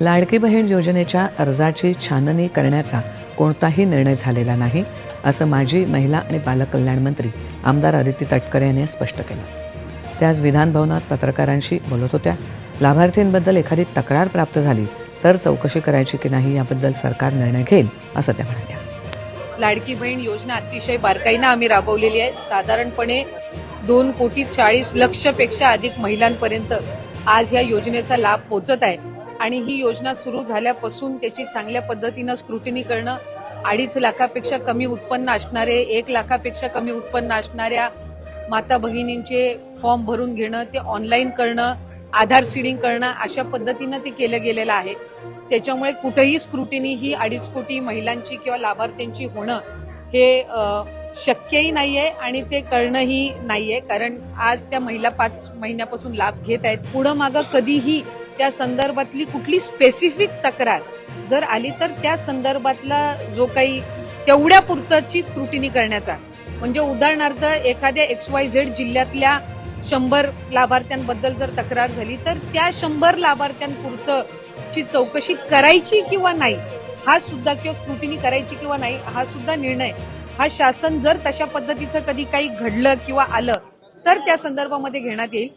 लाडकी बहीण योजनेच्या अर्जाची छाननी करण्याचा कोणताही निर्णय झालेला नाही असं माजी महिला आणि बालकल्याण मंत्री आमदार आदित्य तटकरे यांनी स्पष्ट केलं. त्या आज विधानभवनात पत्रकारांशी बोलत होत्या लाभार्थींबद्दल एखादी तक्रार प्राप्त झाली तर चौकशी करायची की नाही याबद्दल सरकार निर्णय घेईल असं त्या म्हणाल्या. लाडकी बहीण योजना अतिशय बारकाईनं आम्ही राबवलेली आहे. साधारणपणे दोन कोटी चाळीस लक्षपेक्षा अधिक महिलांपर्यंत आज या योजनेचा लाभ पोचत आहे. आणि ही योजना सुरू झाल्यापासून त्याची चांगल्या पद्धतीनं स्क्रुटिनी करणं अडीच लाखापेक्षा कमी उत्पन्न असणारे एक लाखापेक्षा कमी उत्पन्न असणाऱ्या माता भगिनींचे फॉर्म भरून घेणं ते ऑनलाईन करणं आधार सीडिंग करणं अशा पद्धतीनं ते केलं गेलेलं आहे. त्याच्यामुळे कुठेही स्क्रुटिनी ही अडीच कोटी महिलांची किंवा लाभार्थ्यांची होणं हे शक्यही नाहीये आणि ते करणंही नाहीये. कारण आज त्या महिला पाच महिन्यापासून लाभ घेत आहेत. पुढं मागं कधीही त्या संदर्भातली कुठली स्पेसिफिक तक्रार जर आली तर त्या संदर्भातला जो काही तेवढ्या पुरतची स्क्रुटिनी करण्याचा. म्हणजे उदाहरणार्थ एखाद्या एक्स वाय झेड जिल्ह्यातल्या शंभर लाभार्थ्यांबद्दल जर तक्रार झाली तर त्या शंभर लाभार्थ्यांपुरतं ची चौकशी करायची किंवा नाही हा सुद्धा किंवा स्क्रुटिनी करायची किंवा नाही हा सुद्धा निर्णय हा शासन जर तशा पद्धतीचं कधी काही घडलं किंवा आलं तर त्या संदर्भामध्ये घेण्यात येईल.